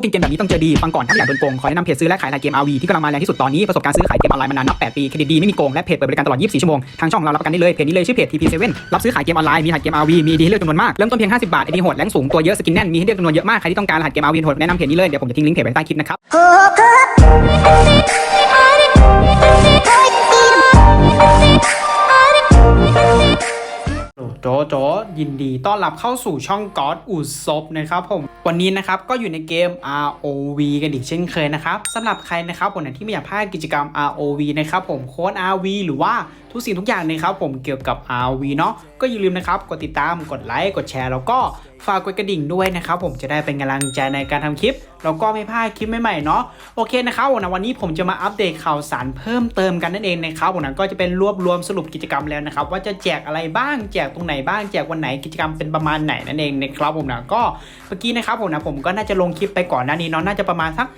ผู้กินเกมแบบนี้ต้องเจอดีฟังก่อนถ้าไม่อยากโดนโกงขอแนะนำเพจซื้อและขายรายเกม RV ที่กำลังมาแรงที่สุดตอนนี้ประสบการณ์ซื้อขายเกมออนไลน์มานานนับ 8 ปีเครดิตดีไม่มีโกงและเพจเปิดบริการตลอด 24 ชั่วโมงทางช่องเรารับประกันได้เลยเพจนี้เลยชื่อเพจ TP7 รับซื้อขายเกมออนไลน์มีหัดเกม RV มีดีให้เลือกจำนวนมากเริ่มต้นเพียง 50 บาทไอดีโหดแรงสูงตัวเยอะสกินแน่นมีให้เลือกจำนวนเยอะมากใครที่ต้องการรหัสเกม RV โหดแนะนำเพจนี้เลยเดี๋ยวผมจะทิ้งลิงก์เพจไว้ใต้คลิปนะครับ ยินดีต้อนรับเข้าสู่ช่องกอดอุศบนะครับผม วันนี้นะครับก็อยู่ในเกม ROV กันอีกเช่นเคยนะครับสำหรับใครนะครับผมที่ไม่อยากพลาดกิจกรรม ROV นะครับผมโค้ด RV หรือว่าทุกสิ่งทุกอย่างนะครับผมเกี่ยวกับ RV เนาะก็อย่าลืมนะครับกดติดตามกดไลค์กดแชร์แล้วก็ฝากกดกระดิ่งด้วยนะครับผมจะได้เป็นกำลังใจในการทำคลิปแล้วก็ไม่พลาดคลิปใหม่ๆเนาะโอเคนะครับผมนะวันนี้ผมจะมาอัปเดตข่าวสารเพิ่มเติมกันนั่นเองนะครับผมนะก็จะเป็นรวบรวมสรุปกิจกรรมแล้วนะครับว่าจะแจกอะไรบ้างแจกตรงไหนบ้างแจกวันไหนกิจกรรมเป็นประมาณไหนนั่นเองนะครับผมนะก็เมื่อกี้นะครับผมนะผมก็น่าจะลงคลิปไปก่อนหน้านี้เนาะน่าจะประมาณสัก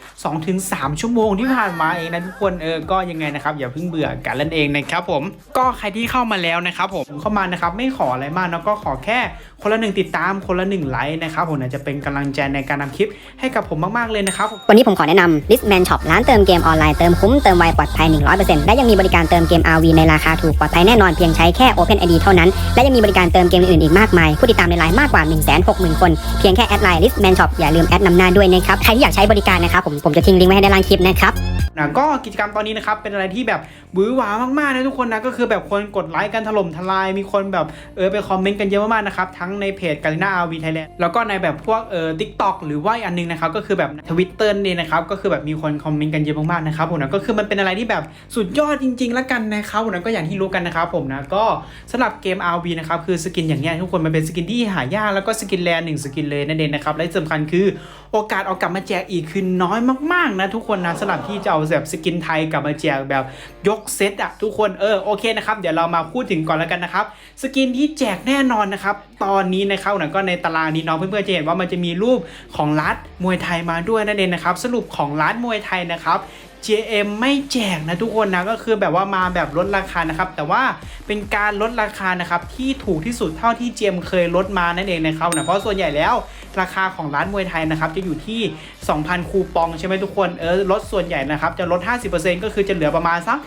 2-3 ชั่วโมงที่ผ่านมาเองนะทุกคนเออก็ยังไงนะครับอย่าเพิ่งเบื่อกันนั่นเองนะครับผมก็ใครที่เข้ามาแล้วนะครับผมเข้ามานะครับไม่ขออะไรมากเนาะก็ขอแค่คนละหนึ่งติดตามคนละหนึ่งไลค์นะครับผมนะจะเป็นกำลังใจในการทำคลิปให้กับผมมากๆเลยนะครับ วันนี้ผมขอแนะนำ Listman Shop ร้านเติมเกมออนไลน์เติมคุ้มเติมไวปลอดภัย 100%และยังมีบริการเติมเกม RV ในราคาถูกปลอดภัยแน่นอนเพียงใช้แค่ Open ID เท่านั้น และยังมีบริการเติมเกมอื่นๆอีกมากมาย ผู้ติดตามในไลน์มากกว่า 160,000 คน เพียงแค่แอดไลน์ Listman Shop อย่าลืมแอดนำหน้าด้วยนะครับ ใครที่อยากใช้บริการนะครับผมผมจะทิ้งลิงก์ไว้ให้ด้านล่างคลิปนะครับ นะก็กิจกรรมตอนนี้นะครับเป็นอะไรที่แบบหวือหวามากๆนะทุกคนนะก็คือแบบคนกดไลค์กันถล่มทลาย มีคนแบบเออไปคอมเมนต์กันเยอะมากๆนะครับทั้งในเพจกาลิน่าอาวีไทยแลนด์แล้วก็ในแบบพวกเออทิกตอกหรือว่าอันหนึงนะครับก็คือแบบทวิตเตอร์นี่นะครับก็คือแบบมีคนคอมเมนต์กันเยอะมากๆนะครับผมนะก็คือมันเป็นอะไรที่แบบสุดยอดจริงๆแล้วกันนะครับผมนะก็อย่างที่รู้กันนะครับผมนะก็สำหรับเกม RV นะครับคือสกินอย่างเงี้ยทุกคนมันเป็นสกินที่หายากแล้วก็สกินแรหนึ่งสกินเลยนั่นเองนะครับและสำคัญคือ โอกาสเอากลับมาแจกอีกคือน้อยมากๆนะทุกคนนะสำหรับที่จะเอาแบบสกินไทยกลับมาแจกแบบยกเซตอะทุกคนเออโอเคนะครับเดี๋ยวเรามาพูดถึงก่อนแล้วกันนะครับสกินที่แจกแน่นอนนะครับตอนนี้นะครับนะก็ในตารางนี้น้องเพื่อนๆจะเห็นว่ามันจะมีรูปของรัฐมวยไทยมาด้วยนั่นเองนะครับสรุปของร้านมวยไทยนะครับ JM ไม่แจกนะทุกคนนะก็คือแบบว่ามาแบบลดราคานะครับ แต่ว่าเป็นการลดราคานะครับที่ถูกที่สุดเท่าที่ JM เคยลดมานั่นเองนะครับนะเพราะส่วนใหญ่แล้วราคาของร้านมวยไทยนะครับจะอยู่ที่ 2,000 คูปองใช่ไหมทุกคนเออลดส่วนใหญ่นะครับจะลด 50%ก็คือจะเหลือประมาณสัก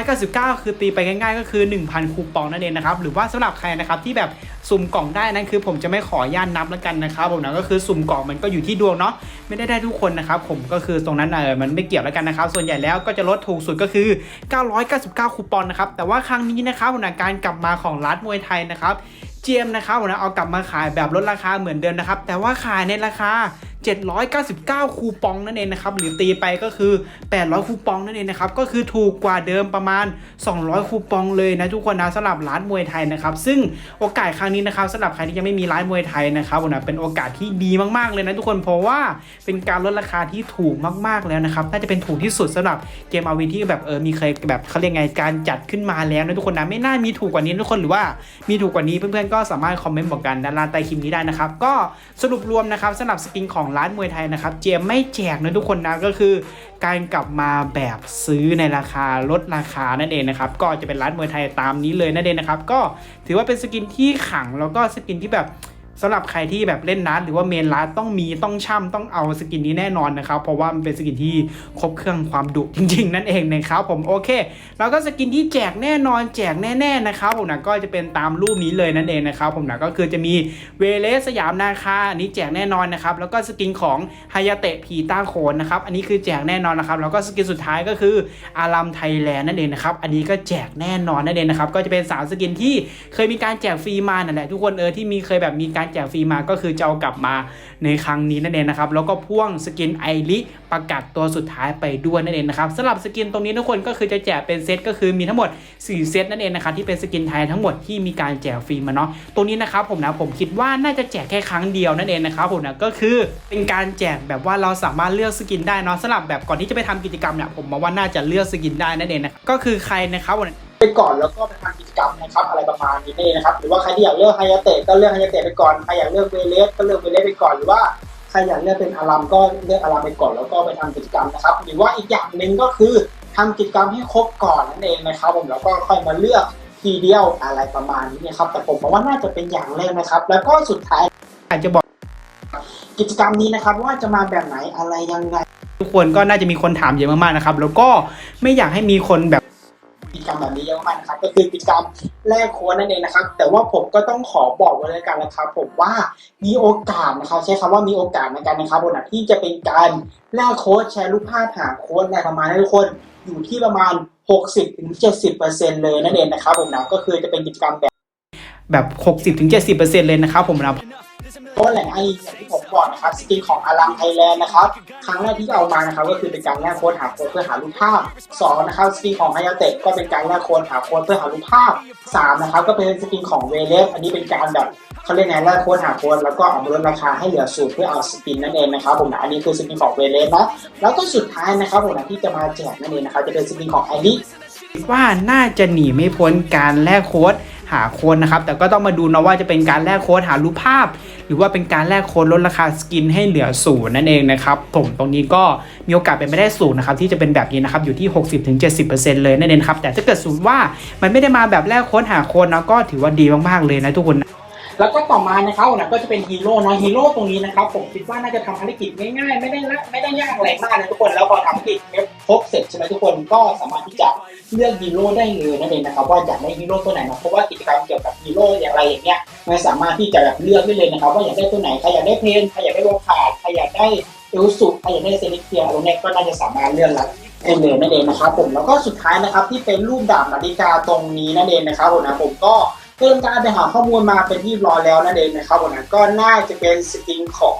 999 คือตีไปง่ายๆ ก็คือ 1,000 คูปองนั่นเองนะครับหรือว่าสำหรับใครนะครับที่แบบสุ่มกล่องได้นั่นคือ ผมจะไม่ขอย่านนับแล้วกันนะครับผมนะก็คือสุ่มกล่องมันก็อยู่ที่ดวงเนาะไม่ได้ได้ทุกคนนะครับผมก็คือตรงนั้นเออมันไม่เกี่ยวแล้วกันนะครับส่วนใหญ่แล้วก็จะลดถูกสุดก็คือ 999 คูปองนะครับแต่ว่าครั้งนี้นะครับผมนะการกลับมาของร้านมวยไทยนะครับ เจมนะครับผมนะเอากลับมาขายแบบลดราคาเหมือนเดิมนะครับแต่ว่าขายในราคา 799 คูปองนั่นเองนะครับ หรือตีไปก็คือ 800 คูปองนั่นเองนะครับ ก็คือถูกกว่าเดิมประมาณ 200 คูปองเลยนะทุกคนนะสำหรับร้านมวยไทยนะครับ ซึ่งโอกาสครั้งนี้นะครับสำหรับใครที่ยังไม่มีร้านมวยไทยนะครับนะเป็นโอกาสที่ดีมากๆเลยนะทุกคน เพราะว่าเป็นการลดราคาที่ถูกมากๆแล้วนะครับ น่าจะเป็นถูกที่สุดสำหรับเกมอาวีที่แบบเออ มีเคยแบบเขาเรียกไง การจัดขึ้นมาแล้วนะทุกคนนะ ไม่น่ามีถูกกว่านี้ทุกคน หรือว่ามีถูกกว่านี้เพื่อนๆก็สามารถคอมเมนต์บอกกันด้านล่างใต้คลิปนี้ได้นะครับ ก็สรุปรวมนะครับสำหรับสกินของร้านมวยไทยนะครับเจมไม่แจกนะทุกคนนะก็คือ การกลับมาแบบซื้อในราคาลดราคานั่นเองนะครับก็จะเป็นร้านมวยไทยตามนี้เลยนั่นเองนะครับก็ถือว่าเป็นสกินที่ขังแล้วก็สกินที่แบบ สำหรับใครที่แบบเล่นนัดหรือว่าเมนร้านต้องมีต้องช่ำต้องเอาสกินนี้แน่นอนนะครับ เพราะว่ามันเป็นสกินที่ครบเครื่องความดุจริง ๆ นั่นเองนะครับผมโอเค แล้วก็สกินที่แจกแน่นอนแจกแน่ๆนะครับผมนะก็จะเป็นตามรูปนี้เลยนั่นเองนะครับผมนะก็คือจะมีเวเลสสยามนาคาอันนี้แจกแน่นอนนะครับแล้วก็สกินของฮายาเตะพีต้าโคนนะครับอันนี้คือแจกแน่นอนนะครับแล้วก็สกินสุดท้ายก็คืออารัมไทยแลนด์นั่นเองนะครับอันนี้ก็แจกแน่นอนนั่นเองนะครับก็จะเป็นสามสกินที่เคยมีการแจกฟรีมานั่นแหละทุกคนเออที่มีเคยแบบมีการแจกฟรีมาก็คือจะเอากลับมาในครั้งนี้นั่นเองนะครับแล้วก็พ่วงสกินไอริประกาศตัวสุดท้ายไปด้วยนั่นเองนะครับสำหรับสกินตรงนี้ทุกคนก็คือจะแจกเป็นเซตก็คือมีทั้งหมด 4 เซตนั่นเองนะครับที่เป็นสกินไทยทั้งหมดที่มีการแจกฟรีมาเนาะตรงนี้นะครับผมนะผมคิดว่าน่าจะแจกแค่ครั้งเดียวนั่นเองนะครับผมนะก็คือเป็นการแจกแบบว่าเราสามารถเลือกสกินได้เนาะสำหรับแบบก่อนที่จะไปทำกิจกรรมเนี่ยผมมองว่าน่าจะเลือกสกินได้นั่นเองนะก็คือใครนะครับ ไปก่อนแล้วก็ไปทำกิจกรรมนะครับอะไรประมาณนี้นี่นะครับ หรือว่าใครที่อยากเลือกไฮยาเตะก็เลือกไฮยาเตะไปก่อนใครอยากเลือกเวเลสก็เลือกเวเลสไปก่อนหรือว่าใครอยากเลือกเป็นอารัมก็เลือกอารัมไปก่อนแล้วก็ไปทำกิจกรรมนะครับ หรือว่าอีกอย่างหนึ่งก็คือทำกิจกรรมให้ครบก่อนนั่นเองนะครับ ผมแล้วก็ค่อยมาเลือกทีเดียวอะไรประมาณนี้นะครับ แต่ผมมองว่าน่าจะเป็นอย่างแรกนะครับ แล้วก็สุดท้ายอาจจะบอกกิจกรรมนี้นะครับ ว่าจะมาแบบไหนอะไรยังไง ทุกคนก็น่าจะมีคนถามเยอะมากๆนะครับ แล้วก็ไม่อยากให้มีคนแบบ จกรรมแบบนี้เยอะมากนะครับ ก็คือกิจกรรมแลกโค้ดนั่นเองนะครับ แต่ว่าผมก็ต้องขอบอกไว้เลยกันนะครับ ผมว่ามีโอกาสนะครับ ใช้คำว่ามีโอกาสในการนะครับบนที่จะเป็นการแลกโค้ดแชร์รูปภาพหาโค้ดอะไรประมาณนี้ทุกคนอยู่ที่ประมาณ 60-70%เลยนั่นเองนะครับ ผมนะก็คือจะเป็นกิจกรรมแบบแบบ 60-70%เลยนะครับผมนะ เพราะแหล่งอ้างอิงอย่างที่ผมบอกนะครับสกินของอารัมไทยแลนด์นะครับครั้งแรกที่เอามานะครับก็คือเป็นการแลกโค้ดหาโค้ดเพื่อหารูปภาพสองนะครับสกินของไฮยาเตะก็เป็นการแลกโค้ดหาโค้ดเพื่อหารูปภาพสามนะครับก็เป็นสกินของเวเลฟอันนี้เป็นการแบบเขาเรียกไงแลกโค้ดหาโค้ดแล้วก็เอามาลดราคาให้เหลือสูตรเพื่อเอาสกินนั่นเองนะครับผมนะอันนี้คือสกินของเวเลฟนะแล้วก็สุดท้ายนะครับผมนะที่จะมาแจกนั่นเองนะครับจะเป็นสกินของไอริคิดว่าน่าจะหนีไม่พ้นการแลกโค้ด หาโค้ดนะครับ แต่ก็ต้องมาดูนะว่าจะเป็นการแลกโค้ดหารูปภาพ หรือว่าเป็นการแลกโค้ดลดราคาสกินให้เหลือศูนย์นั่นเองนะครับผมตรงนี้ก็มีโอกาสเป็นไม่ได้สูงนะครับที่จะเป็นแบบนี้นะครับอยู่ที่ 60-70%เลยนั่นเองครับแต่ถ้าเกิดสมมติว่ามันไม่ได้มาแบบแลกโค้ดหาโค้ดนะก็ถือว่าดีมากๆเลยนะทุกคนนะ แล้วก็ต่อมานะครับนะก็จะเป็นฮีโร่เนาะฮีโร่ตรงนี้นะครับ ผมคิดว่าน่าจะทำภารกิจง่ายๆ ไม่ได้ละไม่ได้ยากอะไรมากนะทุกคนแล้วพอทำภารกิจครบเสร็จใช่ไหมทุกคนก็สามารถที่จะเลือกฮีโร่ได้เลยนั่นเองนะครับว่าอยากได้ฮีโร่ตัวไหนนะเพราะว่ากิจกรรมเกี่ยวกับฮีโร่อย่างไรอย่างเงี้ยมันสามารถที่จะแบบเลือกได้เลยนะครับ ว่าอยากได้ตัวไหนใครอยากได้เพนใครอยากได้วอลคาร์ดใครอยากได้เอลสุใครอยากได้เซนิเทียอะไรเนี่ยก็น่าจะสามารถเลือกละได้เลยนั่นเองนะครับผมแล้วก็สุดท้ายนะครับที่เป็นรูปดาบนาฬิกาตรงนี้นั่นเองนะครับผมนะผมก็ เพิ่มการไปหาข้อมูลมาเป็นที่รอยแล้วนั่นเองนะครับวันนั้นก็น่าจะเป็นสกินของ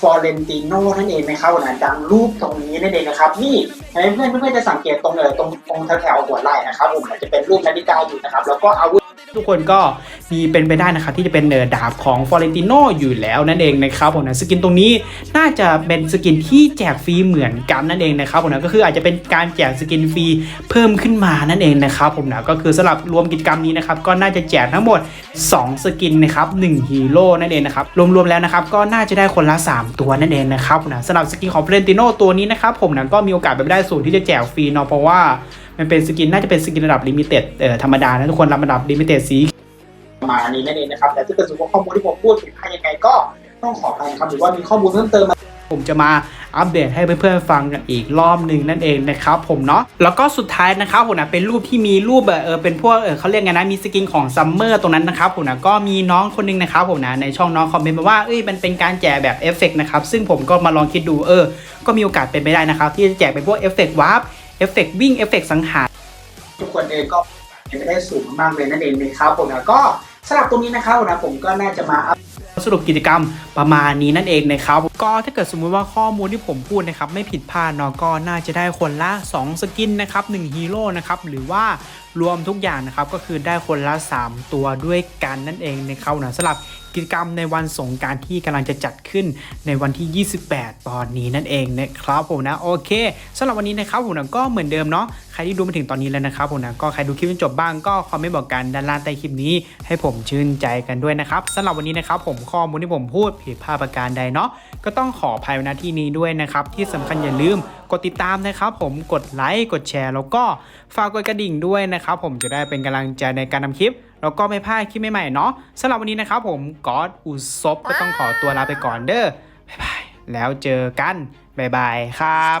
ฟอร์เรนติโนนั่นเองนะครับวันนั้นดังรูปตรงนี้นั่นเองนะครับนี่เพื่อนเพื่อนจะสังเกตตรงเลยตรงตรงแถวๆหัวไหล่นะครับผมมันจะเป็นรูปนาฬิกาอยู่นะครับแล้วก็อาวุธ ทุกคนก็มีเป็นไปได้นะครับที่จะเป็นเนอดาบของฟอเรนติโนอยู่แล้วนั่นเองนะครับผมนะสกินตรงนี้น่าจะเป็นสกินที่แจกฟรีเหมือนกันนั่นเองนะครับผมนะก็คืออาจจะเป็นการแจกสกินฟรีเพิ่มขึ้นมานั่นเองนะครับผมนะก็คือสำหรับรวมกิจกรรมนี้นะครับก็น่าจะแจกทั้งหมด 2 สกินนะครับ1ฮีโร่นั่นเองนะครับรวมๆแล้วนะครับก็น่าจะได้คนละ 3 ตัวนั่นเองนะครับผมนะสำหรับสกินของฟอเรนติโนตัวนี้นะครับผมนะก็มีโอกาสเป็นไปได้สูงที่จะแจกฟรีเนาะเพราะว่า มันเป็นสกินน่าจะเป็นสกินระดับลิมิเต็ดเอ่อธรรมดานะทุกคนระดับลิมิเต็ดสีประมาณนี้นั่นเองนะครับแต่ถ้าเกิดสมมติว่าข้อมูลที่ผมพูดผิดพลาดยังไงก็ต้องขออภัยนะครับหรือว่ามีข้อมูลเพิ่มเติมมาผมจะมาอัปเดตให้เพื่อนๆฟังกันอีกรอบหนึ่งนั่นเองนะครับผมเนาะแล้วก็สุดท้ายนะครับผมนะเป็นรูปที่มีรูปแบบเออเป็นพวกเออเขาเรียกไงนะมีสกินของซัมเมอร์ตรงนั้นนะครับผมนะก็มีน้องคนหนึงนะครับผมนะในช่องน้องคอมเมนต์มาว่าเอ้ยมันเป็นการแจกแบบเอฟเฟกต์นะครับซึ่งผมก็มาลองคิดดูเออ ก็มีโอกาสเป็นไปได้นะครับที่จะแจกเป็นพวกเอฟเฟกต์วาร์ป เอฟเฟกต์วิ่งเอฟเฟกต์สังหารทุกคนเองก็เป็นไปได้สูงมากเลยนั่นเองนะครับผมนะก็สำหรับตรงนี้นะครับผมนะผมก็น่าจะมาอัปสรุปกิจกรรมประมาณนี้นั่นเองนะครับก็ถ้าเกิดสมมุติว่าข้อมูลที่ผมพูดนะครับไม่ผิดพลาดเนาะก็น่าจะได้คนละ 2 สกินนะครับ1ฮีโร่นะครับหรือว่ารวมทุกอย่างนะครับก็คือได้คนละ 3 ตัวด้วยกันนั่นเองนะครับนะสำหรับกิจกรรมในวันสงการที่กำลังจะจัดขึ้นในวันที่ 28 ตอนนี้นั่นเองนะครับผมนะโอเคสำหรับวันนี้นะครับผมนะก็เหมือนเดิมเนาะใครที่ดูมาถึงตอนนี้แล้วนะครับผมนะก็ใครดูคลิปจนจบบ้างก็คอมเมนต์บอกกันด้านล่างใต้คลิปนี้ให้ผมชื่นใจกันด้วยนะครับสำหรับวันนี้นะครับผมข้อมูลที่ผมพูดผิดพลาดประการใดเนาะก็ต้องขออภัยณที่นี้ด้วยนะครับ ที่สำคัญอย่าลืมกดติดตามนะครับ ผมกดไลค์กดแชร์ แล้วก็ฝากกดกระดิ่งด้วยนะครับ ผมจะได้เป็นกำลังใจในการทำคลิป แล้วก็ไม่พลาดคลิปใหม่ๆเนาะสำหรับวันนี้นะครับ ผมกอดอุศบก็ต้องขอตัวลาไปก่อนเด้อบ๊ายบายแล้วเจอกันบ๊ายบายครับ